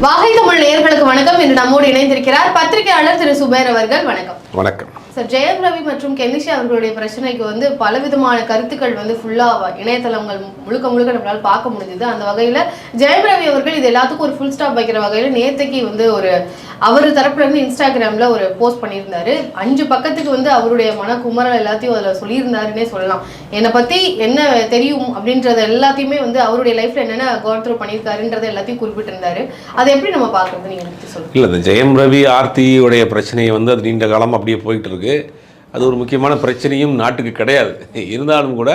வாகை தமிழ் நேர்களுக்கு வணக்கம். இன்று நம்மோடு இணைந்திருக்கிறார் பத்திரிகையாளர் திரு சுபேர் அவர்கள். வணக்கம். வணக்கம். சார் ஜெயம் ரவி மற்றும் கெனிஷா அவர்களுடைய பிரச்சனைக்கு வந்து பலவிதமான கருத்துக்கள் வந்து ஃபுல்லா இணையதளங்கள் முழுக்க முழுக்க நம்மளால பார்க்க முடிஞ்சது. அந்த வகையில ஜெயம் ரவி அவர்கள் இது எல்லாத்துக்கும் ஒரு ஃபுல் ஸ்டாப் வைக்கிற வகையில நேத்தைக்கு வந்து ஒரு அவர் தரப்புல இருந்து இன்ஸ்டாகிராம்ல ஒரு போஸ்ட் பண்ணியிருந்தாரு. அஞ்சு பக்கத்துக்கு வந்து அவருடைய மனக்குமரல் எல்லாத்தையும் அதுல சொல்லியிருந்தாருன்னே சொல்லலாம். என்னை பத்தி என்ன தெரியும் அப்படின்றத எல்லாத்தையுமே வந்து அவருடைய லைஃப்ல என்னென்ன கோட் பண்ணியிருக்காருன்றத எல்லாத்தையும் குறிப்பிட்டிருந்தாரு. அதை எப்படி நம்ம பார்க்குறது நீங்கள் சொல்லுங்கள் இல்லை இந்த ஜெயம் ரவி ஆர்த்தியுடைய பிரச்சனையை வந்து அது நீண்ட காலம் அப்படியே போயிட்டு இருக்கு. அது ஒரு முக்கியமான பிரச்சனையும் நாட்டுக்கு கிடையாது. இருந்தாலும் கூட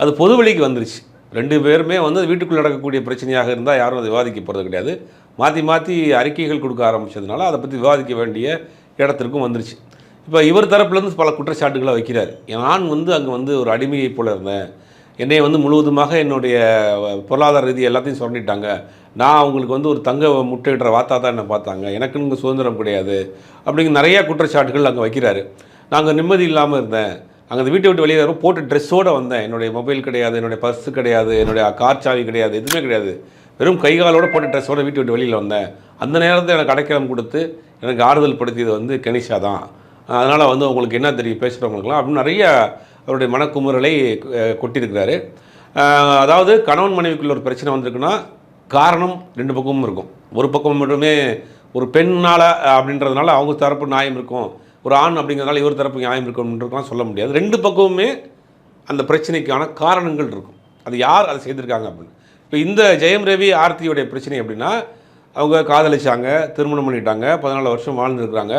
அது பொது வழிக்கு வந்துருச்சு. ரெண்டு பேருமே வந்து அது வீட்டுக்குள்ள நடக்கக்கூடிய பிரச்சனையாக இருந்தால் யாரும் அதை விவாதிக்க போகிறது கிடையாது. மாற்றி மாற்றி அறிக்கைகள் கொடுக்க ஆரம்பித்ததுனால அதை பற்றி விவாதிக்க வேண்டிய இடத்திற்கும் வந்துருச்சு. இப்போ இவர் தரப்புலேருந்து பல குற்றச்சாட்டுகளை வைக்கிறார். நான் வந்து அங்கே வந்து ஒரு அடிமையைப் போல இருந்தேன். என்னை வந்து முழுவதுமாக என்னுடைய பொருளாதார ரீதி எல்லாத்தையும் சுரண்டிட்டாங்க. நான் அவங்களுக்கு வந்து ஒரு தங்க முட்டையிடுற வாத்தா தான் என்னை பார்த்தாங்க. எனக்குன்னு சுதந்திரம் கிடையாது. அப்படிங்கிற நிறையா குற்றச்சாட்டுகள் அங்கே வைக்கிறாரு. நாங்கள் நிம்மதி இல்லாமல் இருந்தேன். அங்கே அந்த வீட்டை விட்டு வெளியே வரும் போட்டு ட்ரெஸ்ஸோடு வந்தேன். என்னுடைய மொபைல் கிடையாது என்னுடைய பர்ஸு கிடையாது என்னுடைய கார் சாவி கிடையாது எதுவுமே கிடையாது. வெறும் கைகாலோடு போட்டு ட்ரெஸ்ஸோடு வீட்டை விட்டு வெளியில் வந்தேன். அந்த நேரத்தில் எனக்கு அடைக்கலம் கொடுத்து எனக்கு ஆறுதல் படுத்தியது வந்து கனிஷா தான். அதனால் வந்து உங்களுக்கு என்ன தெரியும் பேசுகிறவங்களுக்குலாம் அப்படின்னு நிறைய அவருடைய மனக்குமுறலை கொட்டியிருக்கிறாரு. அதாவது கணவன் மனைவிக்குள்ள ஒரு பிரச்சனை வந்திருக்குன்னா காரணம் ரெண்டு பக்கமும் இருக்கும். ஒரு பக்கம் மட்டுமே ஒரு பெண்ணால் அப்படின்றதுனால அவங்க தரப்பு நியாயம் இருக்கும். ஒரு ஆண் அப்படிங்கிறதுனால இவர் தரப்பு நியாயம் இருக்கும்ன்றதுலாம் சொல்ல முடியாது. ரெண்டு பக்கமுமே அந்த பிரச்சனைக்கான காரணங்கள் இருக்கும். அது யார் அதை செய்திருக்காங்க அப்படின்னு. இப்போ இந்த ஜெயம் ரவி ஆர்த்தியுடைய பிரச்சனை எப்படின்னா அவங்க காதலிச்சாங்க திருமணம் பண்ணிட்டாங்க பதினாலு வருஷம் வாழ்ந்துருக்குறாங்க.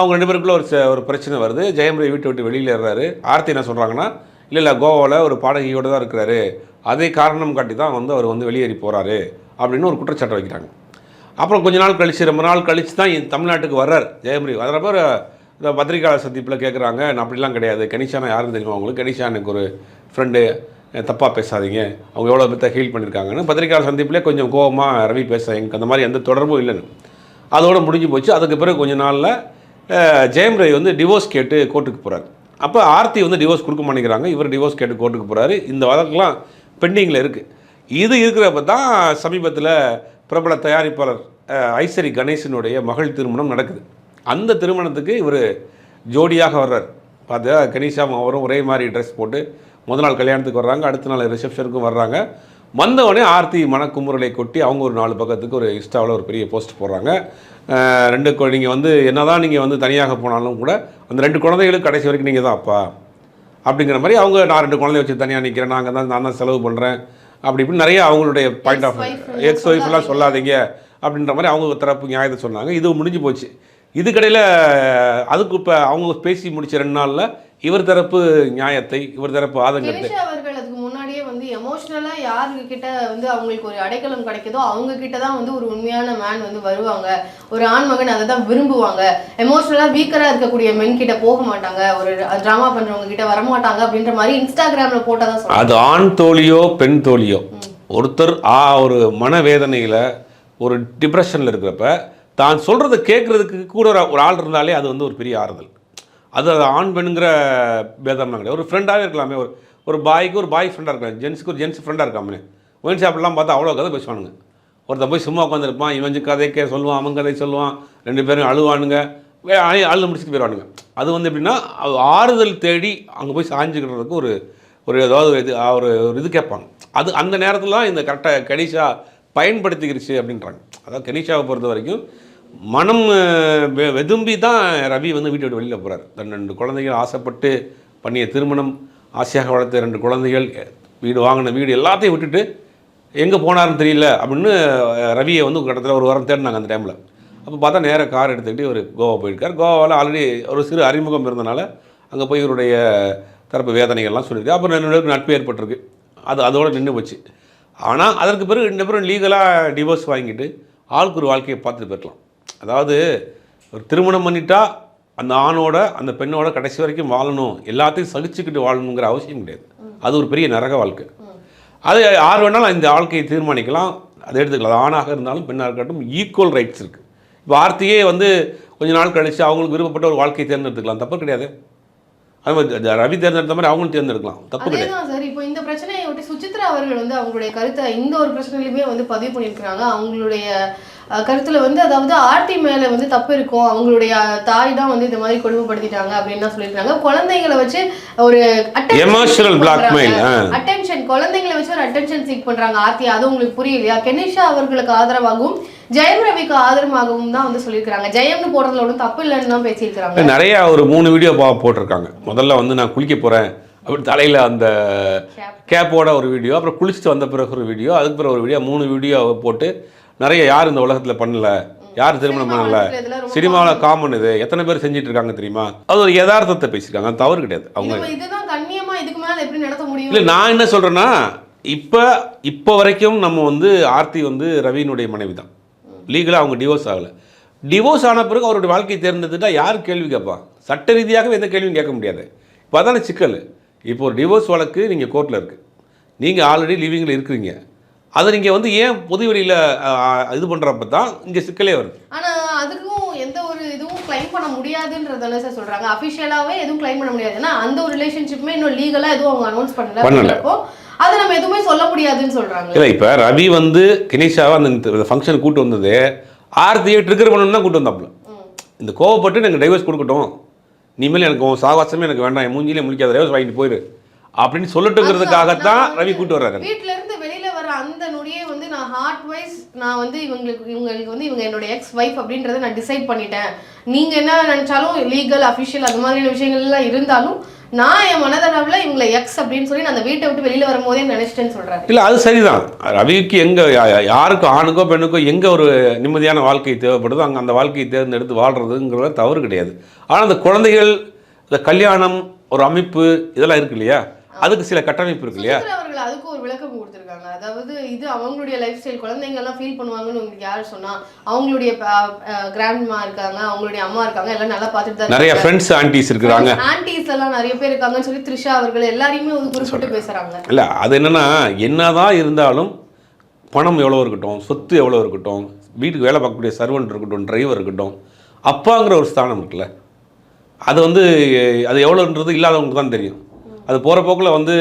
அவங்க ரெண்டு பேருக்குள்ள ஒரு ஒரு பிரச்சனை வருது. ஜெயம் ரவி வீட்டை விட்டு வெளியில் ஏறாரு ஆர்த்தி என்ன சொல்கிறாங்கன்னா இல்லை இல்லை கோவாவில் ஒரு பாடகியோடு தான் இருக்கிறாரு. அதே காரணம் காட்டி தான் வந்து அவர் வந்து வெளியேறி போகிறாரு அப்படின்னு ஒரு குற்றச்சாட்டை வைக்கிறாங்க. அப்புறம் கொஞ்ச நாள் கழிச்சு ரொம்ப நாள் கழிச்சு தான் தமிழ்நாட்டுக்கு வர்றார் ஜெயம் ரவி பேர் இந்த பத்திரிகையாளர் சந்திப்பில் கேட்குறாங்க நான் அப்படிலாம் கிடையாது. கனிஷானா யாருன்னு தெரியுமா அவங்களுக்கு கனிஷா எனக்கு ஒரு ஃப்ரெண்டு தப்பாக பேசாதீங்க. அவங்க எவ்வளோ பேர்த்த ஹீல் பண்ணியிருக்காங்கன்னு பத்திரிகையாளர் சந்திப்பிலே கொஞ்சம் கோவமாக ரவி பேச எனக்கு அந்த மாதிரி எந்த தொடர்பும் இல்லைன்னு. அதோடு முடிஞ்சு போச்சு. அதுக்கு பிறகு கொஞ்ச நாளில் ஜெயம் ரவி வந்து டிவோர்ஸ் கேட்டு கோர்ட்டுக்கு போகிறார் அப்போ ஆர்த்தி வந்து டிவோர்ஸ் கொடுக்க மாட்டேங்கிறாங்க. இவர் டிவோர்ஸ் கேட்டு கோர்ட்டுக்கு போகிறாரு இந்த வழக்கெல்லாம் பெண்டிங்கில் இருக்குது இது இருக்கிறப்ப தான் சமீபத்தில் பிரபல தயாரிப்பாளர் ஐஸ்வரி கணேசனுடைய மகள் திருமணம் நடக்குது. அந்த திருமணத்துக்கு இவர் ஜோடியாக வர்றார். பார்த்தா கணேஷாவும் அவரும் ஒரே மாதிரி ட்ரெஸ் போட்டு முதல் நாள் கல்யாணத்துக்கு வர்றாங்க. அடுத்த நாள் ரிசப்ஷனுக்கும் வர்றாங்க. வந்தவொடனே ஆர்த்தி மனக்குமுறலை கொட்டி அவங்க ஒரு நாலு பக்கத்துக்கு ஒரு இன்ஸ்டாவில் ஒரு பெரிய போஸ்ட் போடுறாங்க. ரெண்டு நீங்கள் வந்து என்னதான் நீங்கள் வந்து தனியாக போனாலும் கூட அந்த ரெண்டு குழந்தைகளுக்கு கடைசி வரைக்கும் நீங்கள் தான் அப்பா. அப்படிங்கிற மாதிரி அவங்க நான் ரெண்டு குழந்தைய வச்சு தனியாக நிற்கிறேன் நாங்கள் தான் நான் தான் செலவு பண்ணுறேன் அப்படி இப்படி நிறைய அவங்களுடைய பாயிண்ட் ஆஃப் எக்ஸ் ஒய்ஃப்லாம் சொல்லாதீங்க. அப்படின்ற மாதிரி அவங்க தரப்பு நியாயத்தை சொன்னாங்க. இது முடிஞ்சு போச்சு. இதுக்கடையில் அதுக்கு இப்போ அவங்க பேசி முடிச்ச ரெண்டு நாளில் இவர் தரப்பு நியாயத்தை இவர் தரப்பு ஆதங்கத்தை கெனிஷா அவர்கள் அதுக்கு முன்னாடியே எமோஷ்னலாக யாருக்கிட்ட வந்து அவங்களுக்கு ஒரு அடைக்கலம் கிடைக்குதோ அவங்க கிட்ட தான் வந்து ஒரு உண்மையான மேன் வந்து வருவாங்க. ஒரு ஆண் மகன் அதை தான் விரும்புவாங்க. எமோஷ்னலாக வீக்கராக இருக்கக்கூடிய மென் கிட்ட போக மாட்டாங்க. ஒரு ட்ராமா பண்ணுறவங்க கிட்ட வரமாட்டாங்க அப்படின்ற மாதிரி இன்ஸ்டாகிராமில் போட்டால் தான் அது ஆண் தோழியோ பெண் தோழியோ. ஒருத்தர் ஆ ஒரு மனவேதனையில் ஒரு டிப்ரெஷனில் இருக்கிறப்ப தான் சொல்கிறத கேட்குறதுக்கு கூட ஒரு- ஒரு ஆள் இருந்தாலே அது வந்து ஒரு பெரிய ஆறுதல். அது அது ஆண் பெண்ணுங்கிற பேதம்லாம் கிடையாது. ஒரு ஃப்ரெண்டாகவே இருக்கலாமே ஒரு ஒரு பாய்க்கு ஒரு பாய் ஃப்ரெண்டாக இருக்கலாம் ஜென்ஸுக்கு ஒரு ஜென்ஸ் ஃப்ரெண்டாக இருக்காமே ஒயின் ஷாப்லாம் பார்த்தா அவ்வளோ கதை பேசுவானுங்க. ஒருத்தன் போய் சும்மா உட்காந்துருப்பான் இவன் கதை கே சொல்லுவான் அவன் கதை சொல்லுவான் ரெண்டு பேரும் அழுவானுங்க. அழு அழுது முடிச்சுட்டு போயிடுவானுங்க. அது வந்து எப்படின்னா அது ஆறுதல் தேடி அங்கே போய் சாஞ்சுக்கிறதுக்கு ஒரு ஒரு ஏதாவது ஒரு இது ஒரு ஒரு இது கேட்பாங்க. அது அந்த நேரத்தில் தான் இந்த கரெக்டாக கனிஷா பயன்படுத்திக்கிருச்சு அப்படின்றாங்க. அதாவது கனிஷாவை பொறுத்த வரைக்கும் மனம் வெ- வெதும்பி தான் ரவி வந்து வீட்டை விட்டு வெளியில் போகிறார் தன் ரெண்டு குழந்தைகள் ஆசைப்பட்டு பண்ணிய திருமணம் ஆசையாக வளர்த்த ரெண்டு குழந்தைகள் வீடு வாங்கின வீடு எல்லாத்தையும் விட்டுட்டு எங்கே போனாருன்னு தெரியல அப்படின்னு ரவியை வந்து கிட்டத்தட்ட ஒரு வாரம் தேடினாங்க அந்த டைமில் அப்போ பார்த்தா நேராக கார் எடுத்துக்கிட்டு ஒரு கோவா போயிருக்கார். கோவாவில் ஆல்ரெடி ஒரு சிறு அறிமுகம் இருந்தனால அங்கே போய் இவருடைய தரப்பு வேதனைகள்லாம் சொல்லியிருக்கு. அப்புறம் ரெண்டு பேருக்கு நட்பு ஏற்பட்டிருக்கு. அது அதோடு நின்று போச்சு. ஆனால் அதற்கு பிறகு ரெண்டு பேரும் லீகலாக டிவோர்ஸ் வாங்கிட்டு ஆளுக்கு ஒரு வாழ்க்கையை பார்த்துட்டு போயிருக்கலாம். அதாவது ஒரு திருமணம் பண்ணிட்டா அந்த ஆணோட அந்த பெண்ணோட கடைசி வரைக்கும் வாழணும் எல்லாத்தையும் சகிச்சுக்கிட்டு வாழணுங்கிற அவசியம் கிடையாது. அது ஒரு பெரிய நரக வாழ்க்கை. அது யார் வேணாலும் இந்த வாழ்க்கையை தீர்மானிக்கலாம் அதை எடுத்துக்கலாம். அது ஆணாக இருந்தாலும் பெண்ணாக இருக்கட்டும் ஈக்குவல் ரைட்ஸ் இருக்குது இப்போ ஆர்த்தியே வந்து கொஞ்ச நாள் கழிச்சு அவங்களுக்கு விருப்பப்பட்ட ஒரு வாழ்க்கையை தேர்ந்தெடுத்துக்கலாம். தப்பு கிடையாது. அது மாதிரி ரவி தேர்ந்தெடுத்த மாதிரி அவங்களும் தேர்ந்தெடுக்கலாம். தப்பு கிடையாது. சார். இப்போ இந்த பிரச்சனையை ஒட்டி சுசித்ரா அவர்கள் வந்து அவங்களுடைய கருத்தை இந்த ஒரு பிரச்சனையிலுமே வந்து பதிவு பண்ணியிருக்கிறாங்க. அவங்களுடைய கருத்துல வந்து அதாவது ஆர்த்தி மேல வந்து தப்பு இருக்கும். அவங்களுடைய தாய் தான் வந்து இந்த மாதிரி கொடுமைப்படுத்திட்டாங்க அப்படின்னு தான் சொல்லியிருக்காங்க. குழந்தைங்களை வச்சு ஒரு ஆ. அட்டென்ஷன் குழந்தைங்களை வச்சு ஒரு அட்டென்ஷன் சீக் பண்றாங்க ஆர்த்தி. அது உங்களுக்கு புரியலையா? கெனிஷா அவர்களுக்கு ஆதரவாகவும் ஜெயம் ரவிக்கு ஆதரவாகவும் தான் வந்து சொல்லியிருக்காங்க ஜெயம்னு போடுறதுல ஒன்றும் தப்பு இல்லைன்னு தான் பேசியிருக்காங்க நிறைய ஒரு மூணு வீடியோ போட்டிருக்காங்க. முதல்ல வந்து நான் குளிக்க போகிறேன் அப்படி தலையில் அந்த கேப்போட ஒரு வீடியோ அப்புறம் குளிச்சுட்டு வந்த பிறகு ஒரு வீடியோ அதுக்கு பிறகு ஒரு வீடியோ மூணு வீடியோ போட்டு நிறைய யார் இந்த உலகத்தில் பண்ணல? யார் திருமணம் பண்ணல? சினிமாவில் காமன் இது. எத்தனை பேர் செஞ்சுட்டு இருக்காங்க தெரியுமா? அது ஒரு யதார்த்தத்தை பேசியிருக்காங்க. தவறு கிடையாது. அவங்க இல்லை நான் என்ன சொல்கிறேன்னா இப்போ இப்போ வரைக்கும் நம்ம வந்து ஆர்த்தி வந்து ரவியினுடைய மனைவி தான் லீகலாக அவங்க டிவோர்ஸ் ஆகலை. டிவோர்ஸ் ஆன பிறகு அவருடைய வாழ்க்கையை தேர்ந்தெடுத்துட்டா யார் கேள்வி கேட்பா? சட்ட ரீதியாகவே எந்த கேள்வியும் கேட்க முடியாது. இப்போ அதான சிக்கல். இப்போ ஒரு டிவோர்ஸ் வழக்கு நீங்கள் கோர்ட்டில் இருக்குது நீங்கள் ஆல்ரெடி லிவிங்கில் இருக்கிறீங்க. அதை நீங்கள் வந்து ஏன் பொது வெளியில் இது பண்ணுறப்ப தான் இங்கே சிக்கலே வருது? ஆனா அதுக்கும் எந்த ஒரு இதுவும் கிளைம் பண்ண முடியாதுன்றதானே சார் சொல்றாங்க. அபிஷியலாவே எதுவும் கிளைம் பண்ண முடியாது. ஏன்னா அந்த ஒரு ரிலேஷன்ஷிப்புமே இன்னும் லீகலா எதுவும் அவங்க அனௌன்ஸ் பண்ணல பண்ணல. அப்படின்றப்போ அதை நம்ம எதுவுமே சொல்ல முடியாதுன்னு சொல்றாங்க. இல்லை இப்போ ரவி வந்து கினேஷாவை அந்த ஃபங்க்ஷன் கூட்டு வந்தது ஆர்த்தியை ட்ரிகர் பண்ணணும் தான் கூட்டு வந்தாப்புல. இந்த கோவப்பட்டு எனக்கு டைவர்ஸ் கொடுக்கட்டும். இனிமேல் எனக்கு உன் சாவாசமே எனக்கு வேண்டாம். மூஞ்சிலே முழிக்காத டைவர்ஸ் வாங்கிட்டு போயிரு. அப்படின்னு சொல்லட்டுங்கிறதுக்காகத்தான் ரவி கூட்டு வர்றாரு. வர அந்த நொடியே வந்து நான் ஹார்ட் வைஸ் நான் வந்து இவங்களுக்கு இவங்களுக்கு வந்து இவங்க என்னோட எக்ஸ் வைஃப் அப்படின்றத நான் டிசைட் பண்ணிட்டேன். நீங்க என்ன நினைச்சாலும் லீகல் அஃபிஷியல் அது மாதிரியான விஷயங்கள் எல்லாம் இருந்தாலும் நான் என் மனதளவுல இவங்களை எக்ஸ் அப்படின்னு சொல்லி நான் அந்த வீட்டை விட்டு வெளியில வரும்போதே நினைச்சிட்டேன்னு சொல்றாரு. இல்லை அது சரிதான். ரவிக்கு எங்கே யாருக்கு ஆணுக்கோ பெண்ணுக்கோ எங்கே ஒரு நிம்மதியான வாழ்க்கை தேவைப்படுதோ அங்கே அந்த வாழ்க்கையை தேர்ந்தெடுத்து வாழ்கிறதுங்கிறது தவறு கிடையாது. ஆனால் அந்த குழந்தைகள் இந்த கல்யாணம் ஒரு அமைப்பு இதெல்லாம் இருக்கு இல்லையா? அதுக்கு சில கட்டமைப்பு இருக்கு இல்லையா? அதுக்கு ஒரு விளக்கம் கொடுத்திருக்காங்க அதாவது இது அவங்களுடைய லைஃப் ஸ்டைல் குழந்தைங்க எல்லாம் ஃபீல் பண்ணுவாங்கன்னு உங்களுக்கு யார் சொன்னா அவங்களுடைய கிராண்ட்மா இருக்காங்க அவங்களுடைய அம்மா இருக்காங்க எல்லாம் நல்லா பார்த்துட்டு தான் நிறைய ஃப்ரெண்ட்ஸ் ஆன்டிஸ் இருக்கிறாங்க. ஆன்டிஸ் எல்லாம் நிறைய பேர் இருக்காங்கன்னு சொல்லி த்ரிஷா அவர்கள் எல்லாரையுமே வந்து குறிப்பிட்டு பேசுறாங்க. இல்லை அது என்னன்னா என்னதான் இருந்தாலும் பணம் எவ்வளோ இருக்கட்டும் சொத்து எவ்வளோ இருக்கட்டும் வீட்டுக்கு வேலை பார்க்கக்கூடிய சர்வெண்ட் இருக்கட்டும் டிரைவர் இருக்கட்டும் அப்பாங்கிற ஒரு ஸ்தானம் இருக்குல்ல. அது வந்து அது எவ்வளோன்றது இல்லாதவங்களுக்கு தான் தெரியும். அது போகிற போக்கில் வந்து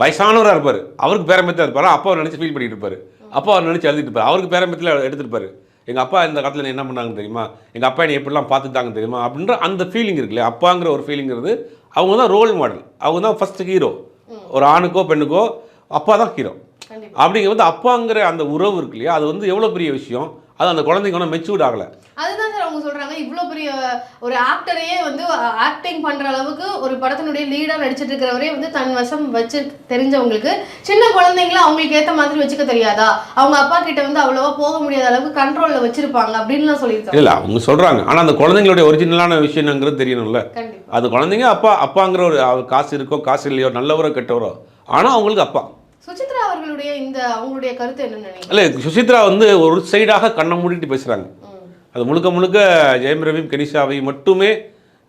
வயசானவராக இருப்பார். அவருக்கு பேரம்பத்தில் இருப்பார். அப்பாவை நினச்சி ஃபீல் பண்ணிட்டு இருப்பார். அப்பா அவர் நினச்சி எழுதிட்டு இருப்பார். அவருக்கு பேரம்பத்தில் எடுத்துருப்பாரு. எங்கள் அப்பா இந்த காலத்தில் என்ன பண்ணாங்கன்னு தெரியுமா? எங்கள் அப்பா என்னை எப்படிலாம் பார்த்துட்டாங்க தெரியுமா? அப்படின்ற அந்த ஃபீலிங் இருக்குல்ல? அப்பாங்கிற ஒரு ஃபீலிங்கிறது அவங்க தான் ரோல் மாடல் அவங்க தான் ஃபஸ்ட்டு ஹீரோ ஒரு ஆணுக்கோ பெண்ணுக்கோ அப்பா தான் ஹீரோ அப்படிங்கிறது அப்பாங்கிற அந்த உறவு இருக்கு இல்லையா? அது வந்து எவ்வளோ பெரிய விஷயம்? அது அந்த குழந்தைங்க ஒன்றும் மெச்சூர்ட் ஆகலை. அதுதான் சார் அவங்க சொல்றாங்க. இவ்வளவு பெரிய ஒரு ஆக்டரையே வந்து ஆக்டிங் பண்ற அளவுக்கு ஒரு படத்தினுடைய லீடா நடிச்சிட்டு இருக்கிறவரே வந்து தன் வசம் வச்சு தெரிஞ்சவங்களுக்கு சின்ன குழந்தைங்கள அவங்களுக்கு ஏத்த மாதிரி வச்சுக்க தெரியாதா? அவங்க அப்பா கிட்ட வந்து அவ்வளவா போக முடியாத அளவுக்கு கண்ட்ரோல்ல வச்சிருப்பாங்க அப்படின்லாம் சொல்லியிருக்காங்க இல்லை அவங்க சொல்கிறாங்க ஆனால் அந்த குழந்தைங்களுடைய ஒரிஜினலான விஷயங்கிறது தெரியணும்ல. அது குழந்தைங்க அப்பா அப்பாங்கிற ஒரு காசு இருக்கோ காசு இல்லையோ நல்லவரோ கெட்டவரோ. ஆனால் அவங்களுக்கு அப்பா. அவர்களுடைய இந்த அவங்களுடைய கருத்து நினைக்கிறீங்க? இல்லை சுசித்ரா வந்து ஒரு சைடாக கண்ணை மூடிட்டு பேசுகிறாங்க ம். அது முழுக்க முழுக்க ஜெயம் ரவியும் கனிஷாவை மட்டுமே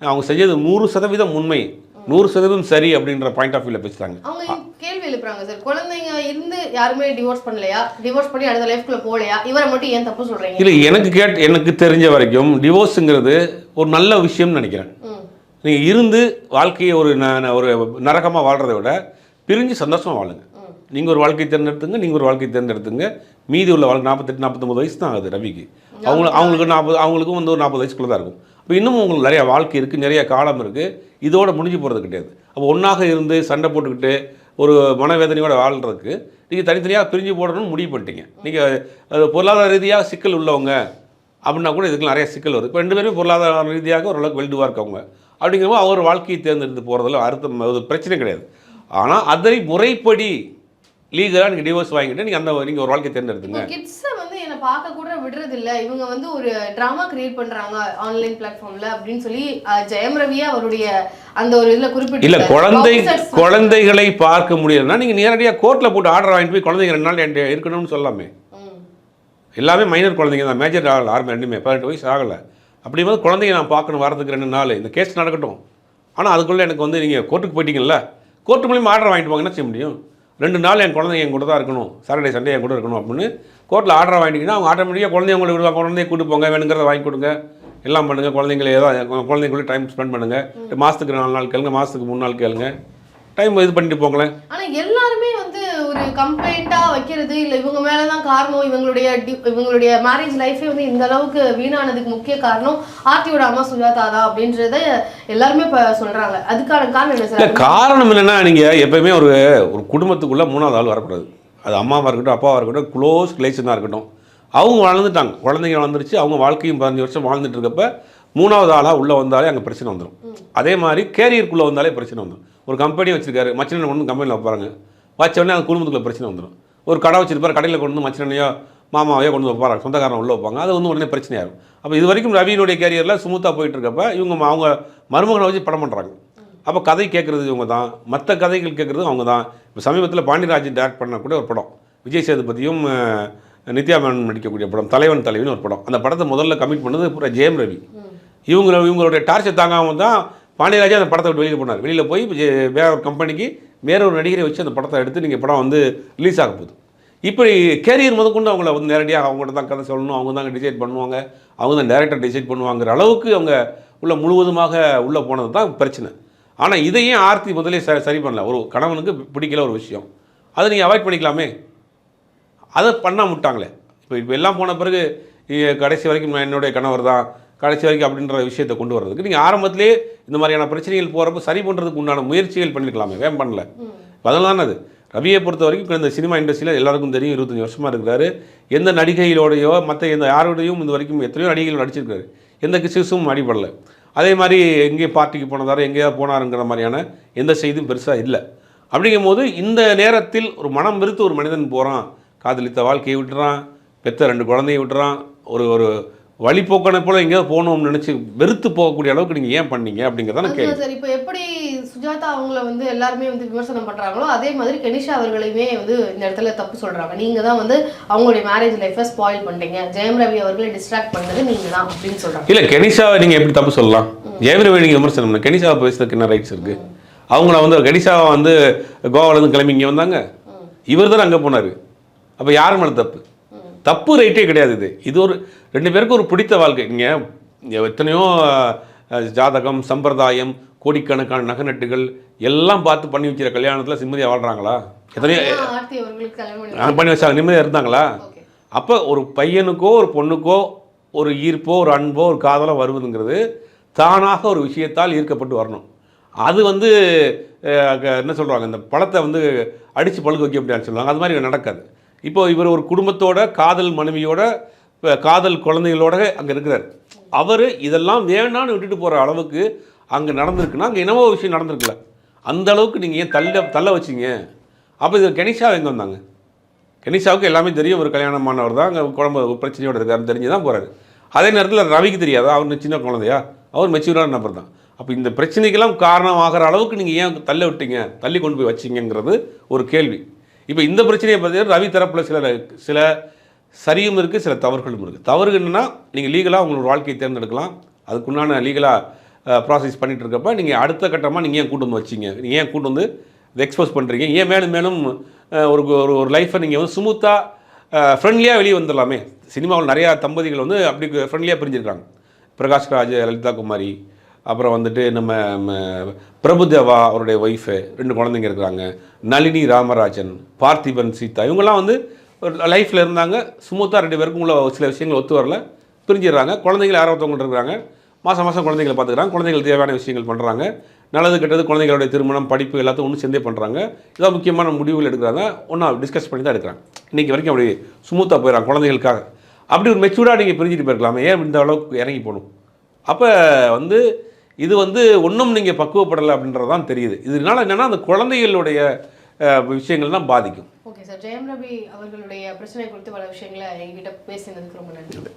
அவங்க செஞ்சது நூறு சதவீதம் உண்மை. நூறு சதவீதம் சரி அப்படின்ற பாயிண்ட் ஆஃப் வியூவில் பேசுகிறாங்க அவங்க கேள்வி எழுப்புறாங்க சார். குழந்தைங்க இருந்து யாருமே டிவோர்ஸ் பண்ணலையா? டிவோர்ஸ் பண்ணி அடுத்த லைஃப்குள்ள போகலையா? இவரை மட்டும் ஏன் தப்பு சொல்றீங்க? இல்லை எனக்கு கேட் எனக்கு தெரிஞ்ச வரைக்கும் டிவோர்ஸுங்கிறது ஒரு நல்ல விஷயம்னு நினைக்கிறேன். நீங்கள் இருந்து வாழ்க்கையை ஒரு ஒரு நரகமாக வாழ்கிறத விட பிரிஞ்சு சந்தோஷமாக வாழுங்க. நீங்கள் ஒரு வாழ்க்கை தேர்ந்தெடுத்துங்க நீங்கள் ஒரு வாழ்க்கை தேர்ந்தெடுத்துங்க. மீதி உள்ள வாழ்க்கை நாற்பத்தெட்டு நாற்பத்தொம்பது வயசு தான் ஆகுது ரவிக்கு. அவங்க அவங்களுக்கு நாற்பது அவங்களுக்கும் வந்து ஒரு நாற்பது வயசுக்குள்ள தான் இருக்கும். அப்போ இன்னமும் உங்களுக்கு நிறைய வாழ்க்கை இருக்குது நிறைய காலம் இருக்குது இதோட முடிஞ்சு போகிறது கிடையாது. அப்போ ஒன்றாக இருந்து சண்டை போட்டுக்கிட்டு ஒரு மனவேதனையோட வாழ்கிறதுக்கு நீங்கள் தனித்தனியாக பிரிஞ்சு போடணும்னு முடிவு பண்ணிட்டீங்க. நீங்கள் பொருளாதார ரீதியாக சிக்கல் உள்ளவங்க அப்படின்னா கூட இதுக்கு நிறைய சிக்கல் வருது. இப்போ ரெண்டு பேருமே பொருளாதார ரீதியாக ஓரளவுக்கு வெல்டுவாக இருக்கவங்க அப்படிங்கிறப்போ அவர் வாழ்க்கையை தேர்ந்தெடுத்து போகிறதுல அர்த்தம் அது பிரச்சனை கிடையாது. ஆனால் அதை முறைப்படி லீகலாக நீங்கள் டிவோர்ஸ் வாங்கிட்டு நீங்கள் அந்த நீங்கள் ஒரு வாழ்க்கையை தேர்ந்தெடுத்துங்க. கிட்ஸை வந்து என்னை பார்க்க கூட விடுறது இல்ல இவங்க வந்து ஒரு ட்ராமா கிரியேட் பண்றாங்க ஆன்லைன் பிளாட்ஃபார்ம்ல அப்படின்னு சொல்லி ஜெயம் ரவியே அவருடைய அந்த ஒரு இதுல குறிப்பிட்டு இல்லை குழந்தை குழந்தைகளை பார்க்க முடியலன்னா நீங்கள் நேரடியாக கோர்ட்டில் போட்டு ஆர்டர் வாங்கிட்டு போய் குழந்தைங்க ரெண்டு நாள் இருக்கணும்னு சொல்லலாமே எல்லாமே மைனர் குழந்தைங்க தான். மேஜர் ஆகலை ஆர்மி ரெண்டுமே பதினெட்டு வயசு ஆகலை. அப்படிங்கும்போது குழந்தைங்க நான் பார்க்கணும் வாரத்துக்கு ரெண்டு நாள். இந்த கேஸ் நடக்கட்டும். ஆனால் அதுக்குள்ளே எனக்கு வந்து நீங்கள் கோர்ட்டுக்கு போயிட்டீங்கல்ல. கோர்ட்டு மூலியமாக ஆர்டர் வாங்கிட்டு போங்க. என்ன செய்ய முடியும்? ரெண்டு நாள் என் குழந்தைங்க என் கூட தான் இருக்கணும். சாட்டர்டே சண்டே என் கூட இருக்கணும் அப்படின்னு கோர்ட்டில் ஆர்டர் வாங்கிட்டீங்கன்னா அவங்க ஆட்டோமேட்டிக்காக குழந்தைய உங்களுக்கு விடுவாங்க. குழந்தைய கூட்டு போங்க வேணுங்கிறத வாங்கி கொடுங்க. எல்லாம் பண்ணுங்கள் குழந்தைங்கள ஏதாவது குழந்தைங்களுடைய டைம் ஸ்பெண்ட் பண்ணுங்கள் மாதத்துக்கு நாலு நாள் கேளுங்க மாதத்துக்கு மூணு நாள் கேளுங்க. டைம் இது பண்ணிட்டு போங்களேன். ஒரு கம்ப்ளைண்டா வைக்கிறது இல்ல இவங்க மேலதான் காரணம் இவங்களுடைய இவங்களுடைய மேரேஜ் லைஃபே வந்து இந்த அளவுக்கு வீணானதுக்கு முக்கிய காரணம் ஆர்த்தியோட அம்மா சுஜாதா தான் அப்படின்றத எல்லாருமே இப்ப சொல்றாங்க. அதுக்கான காரணம் என்ன சார்? காரணம் என்னென்னா நீங்கள் எப்பயுமே ஒரு ஒரு குடும்பத்துக்குள்ளே மூணாவது ஆள் வரக்கூடாது. அது அம்மாவாக இருக்கட்டும் அப்பாவாக இருக்கட்டும் க்ளோஸ் ரிலேஷனாக இருக்கட்டும். அவங்க வளர்ந்துட்டாங்க. குழந்தைங்க வளர்ந்துருச்சு அவங்க வாழ்க்கையும் பதினஞ்சு வருஷம் வாழ்ந்துட்டு இருக்கப்ப மூணாவது ஆளாக உள்ளே வந்தாலே அங்கே பிரச்சனை வந்துடும் அதே மாதிரி கேரியருக்குள்ளே வந்தாலே பிரச்சனை வந்துடும் ஒரு கம்பெனி வச்சிருக்காரு மச்சினன் ஒன்று கம்பெனியில் வைப்பாருங்க. வச்ச உடனே அந்த குடும்பத்துக்குள்ள பிரச்சனை வந்துடும் ஒரு கடை வச்சிருப்பார் கடையில் கொண்டு வந்து மச்சினையோ மாமாவையோ கொண்டு வந்து வைப்பாங்க சொந்தக்காரன் உள்ளே வைப்பாங்க. அது வந்து உடனே பிரச்சனையாகும் அப்போ இது வரைக்கும் ரவியினுடைய கேரியரில் ஸ்மூத்தாக போயிட்டு இருக்கப்ப இவங்க அவங்க மருமகனை வச்சு படம் பண்ணுறாங்க அப்போ கதை கேட்குறது இவங்க தான் மற்ற கதைகள் கேட்குறது அவங்க தான் இப்போ சமீபத்தில் பாண்டியராஜன் டேரக்ட் பண்ணக்கூடிய ஒரு படம். விஜய் சேதுபதியும் நித்யா மேனன் நடிக்கக்கூடிய படம். தலைவன் தலைவின்னு ஒரு படம். அந்த படத்தை முதல்ல கமிட் பண்ணது பூரா ஜெயம் ரவி. இவங்க இவங்களுடைய டார்ச்சர் தாங்காமல் தான் பாண்டியராஜா அந்த படத்தை விட்டு வெளியில் போனார். வெளியில் போய் வேற ஒரு கம்பெனிக்கு வேற ஒரு நடிகரை வச்சு அந்த படத்தை எடுத்து நீங்கள் படம் வந்து ரிலீஸ் ஆக போகுது. இப்படி கேரியர் முதற்கொண்டு அவங்கள வந்து நேரடியாக அவங்கள்ட்ட தான் கதை சொல்லணும் அவங்க தான் டிசைட் பண்ணுவாங்க. அவங்க தான் டேரக்டர் டிசைட் பண்ணுவாங்கிற அளவுக்கு அவங்க உள்ள முழுவதுமாக உள்ளே போனது தான் பிரச்சனை. ஆனால் இதையும் ஆர்த்தி முதலே ச சரி பண்ணல. ஒரு கணவனுக்கு பிடிக்கல ஒரு விஷயம். அதை நீங்கள் அவாய்ட் பண்ணிக்கலாமே. அதை பண்ணால் விட்டாங்களே. இப்போ இப்போ எல்லாம் போன பிறகு கடைசி வரைக்கும் நான் என்னுடைய கணவர் தான். கடைசி வரைக்கும் அப்படின்ற விஷயத்தை கொண்டு வர்றதுக்கு. நீங்கள் ஆரம்பத்திலே இந்த மாதிரியான பிரச்சனைகள் போகிறப்ப சரி பண்ணுறதுக்கு உண்டான முயற்சிகள் பண்ணிருக்கலாமே வேம் பண்ணல. அதனால தானே அது. ரவியை பொறுத்த வரைக்கும் இப்ப இந்த சினிமா இண்டஸ்ட்ரியில் எல்லாருக்கும் தெரியும் இருபத்தஞ்சி வருஷமாக இருக்கிறாரு. எந்த நடிகைகளோடையோ மற்ற எந்த யாரோடையும் இது வரைக்கும் எத்தனையோ நடிகைகள் நடிச்சிருக்காரு. எந்த கிசிஸும் அடிபடல. அதே மாதிரி எங்கேயும் பார்ட்டிக்கு போனதாரோ எங்கேயாவது போனாருங்கிற மாதிரியான எந்த செய்தியும் பெருசாக இல்லை. அப்படிங்கும்போது இந்த நேரத்தில் ஒரு மனம் வெறுத்து ஒரு மனிதன் போகிறான் காதலித்த வாழ்க்கையை விட்டுறான். பெத்த ரெண்டு குழந்தைய விட்டுறான். ஒரு ஒரு வழிபோக்கனை போல எங்கேயாவது போகணும்னு நினச்சி வெறுத்து போகக்கூடிய அளவுக்கு நீங்கள் ஏன் பண்ணீங்க அப்படிங்கிறதான கேள்வி. அதுதான் சார் இப்போ எப்படி சுஜாதா அவங்கள வந்து எல்லாருமே வந்து விமர்சனம் பண்றாங்களோ அதே மாதிரி கனிஷா அவர்களையுமே வந்து இந்த இடத்துல தப்பு சொல்றாங்க. நீங்க தான் வந்து அவங்களுடைய மேரேஜ் லைஃப்பை ஸ்பாயில் பண்ணிட்டீங்க. ஜெயம் ரவி அவர்களை டிஸ்ட்ராக்ட் பண்ணது நீங்க தான் அப்படின்னு சொல்றாங்க. இல்லை கெனிஷாவை நீங்கள் எப்படி தப்பு சொல்லலாம்? ஜெயவரவி நீங்கள் விமர்சனம் பண்ண கெனிஷாவை பேசுறதுக்கு என்ன ரைட்ஸ் இருக்குது அவங்கள வந்து கெனிஷாவை வந்து கோவாலேருந்து கிளம்பி இங்கே வந்தாங்க? இவர் தான் அங்கே போனார். அப்போ யார் மேலே தப்பு? தப்பு ரைட்டே கிடையாது இது. இது ஒரு ரெண்டு பேருக்கும் ஒரு பிடித்த வாழ்க்கை. நீங்கள் எத்தனையோ ஜாதகம் சம்பிரதாயம் கோடிக்கணக்கான நகநட்டுகள் எல்லாம் பார்த்து பண்ணி வைக்கிற கல்யாணத்தில் நிம்மதியாக வாழ்கிறாங்களா எத்தனையோ பண்ணி வச்சாங்க. நிம்மதியாக இருந்தாங்களா? அப்போ ஒரு பையனுக்கோ ஒரு பொண்ணுக்கோ ஒரு ஈர்ப்போ ஒரு அன்போ ஒரு காதலோ வருவதுங்கிறது தானாக ஒரு விஷயத்தால் ஈர்க்கப்பட்டு வரணும். அது வந்து என்ன சொல்கிறாங்க இந்த பழத்தை வந்து அடித்து பழுக்க வைக்க முடியாதுன்னு சொல்லுவாங்க. அது மாதிரி நடக்காது. இப்போ இவர் ஒரு குடும்பத்தோட காதல் மனைவியோட காதல் குழந்தைகளோட அங்கே இருக்கிறார். அவர் இதெல்லாம் வேணான்னு விட்டுட்டு போகிற அளவுக்கு அங்கே நடந்திருக்குன்னா அங்கே என்னவோ விஷயம் நடந்திருக்குல்ல அந்த அளவுக்கு நீங்கள் ஏன் தள்ள தள்ள வச்சீங்க? அப்போ இது கெனிஷா எங்கே வந்தாங்க? கெனிஷாவுக்கு எல்லாமே தெரியும். ஒரு கல்யாணமானவர் தான் அங்கே குழம்பு பிரச்சனையோட இருக்காருன்னு தெரிஞ்சு தான் போகிறாரு அதே நேரத்தில் ரவிக்கு தெரியாதா? அவர் சின்ன குழந்தையா? அவர் மெச்சூரான நபர் தான். அப்போ இந்த பிரச்சனைக்கெல்லாம் காரணமாகிற அளவுக்கு நீங்கள் ஏன் தள்ள விட்டீங்க? தள்ளி கொண்டு போய் வச்சீங்கங்கிறது ஒரு கேள்வி. இப்போ இந்த பிரச்சனையை பார்த்தீங்கன்னா ரவி தரப்பில் சில சில சரியும் இருக்குது சில தவறுகளும் இருக்குது தவறு என்னென்னா நீங்கள் லீகலாக உங்களோட வாழ்க்கையை தேர்ந்தெடுக்கலாம். அதுக்குண்டான லீகலாக ப்ராசஸ் பண்ணிகிட்டு இருக்கப்ப நீங்கள் அடுத்த கட்டமாக நீங்கள் ஏன் கூட்டு வந்து வச்சீங்க? நீங்கள் ஏன் கூட்டு வந்து இதை எக்ஸ்போஸ் பண்ணுறீங்க ஏன் மேலும் மேலும் ஒரு ஒரு ஒரு லைஃப்பை நீங்கள் வந்து ஸ்மூத்தாக ஃப்ரெண்ட்லியாக வெளியே வந்துடலாமே? சினிமாவில் நிறையா தம்பதிகள் வந்து அப்படி ஃப்ரெண்ட்லியாக பிரிஞ்சிருக்காங்க. பிரகாஷ்ராஜ் லலிதா குமாரி அப்புறம் வந்துட்டு நம்ம பிரபுதேவா அவருடைய ஒய்ஃபு ரெண்டு குழந்தைங்க இருக்கிறாங்க. நளினி ராமராஜன் பார்த்திபன் சீதா இவங்கெல்லாம் வந்து லைஃப்பில் இருந்தாங்க. ஸ்மூத்தாக ரெண்டு பேருக்கும் உள்ள சில விஷயங்கள் ஒத்து வரல. பிரிஞ்சிடுறாங்க. குழந்தைகள் ஆர்வத்தவங்க இருக்கிறாங்க. மாதம் மாதம் குழந்தைகளை பார்த்துக்கிறாங்க. குழந்தைகள் தேவையான விஷயங்கள் பண்ணுறாங்க நல்லது கெட்டது குழந்தைகளுடைய திருமணம் படிப்பு எல்லாத்தையும் ஒன்று சேர்ந்தே பண்ணுறாங்க இதான் முக்கியமான முடிவுகள் எடுக்கிறாங்க. ஒன்றா டிஸ்கஸ் பண்ணி தான் எடுக்கிறாங்க. இன்றைக்கி வரைக்கும் அப்படி ஸ்மூத்தாக போயிடறாங்க குழந்தைகளுக்காக. அப்படி ஒரு மெச்சூர்டாக நீங்கள் பிரிஞ்சுட்டு போயிருக்கலாமே. ஏன் இந்த அளவுக்கு இறங்கி போகணும்? அப்போ வந்து இது வந்து ஒன்றும் நீங்கள் பக்குவப்படலை அப்படின்றது தான் தெரியுது. இதனால என்னென்னா அந்த குழந்தைகளுடைய விஷயங்கள் தான் பாதிக்கும். ஓகே சார் ஜெயம் ரவி அவர்களுடைய பிரச்சனை குறித்து பல விஷயங்களை எங்ககிட்ட பேசினதுக்கு ரொம்ப நன்றி.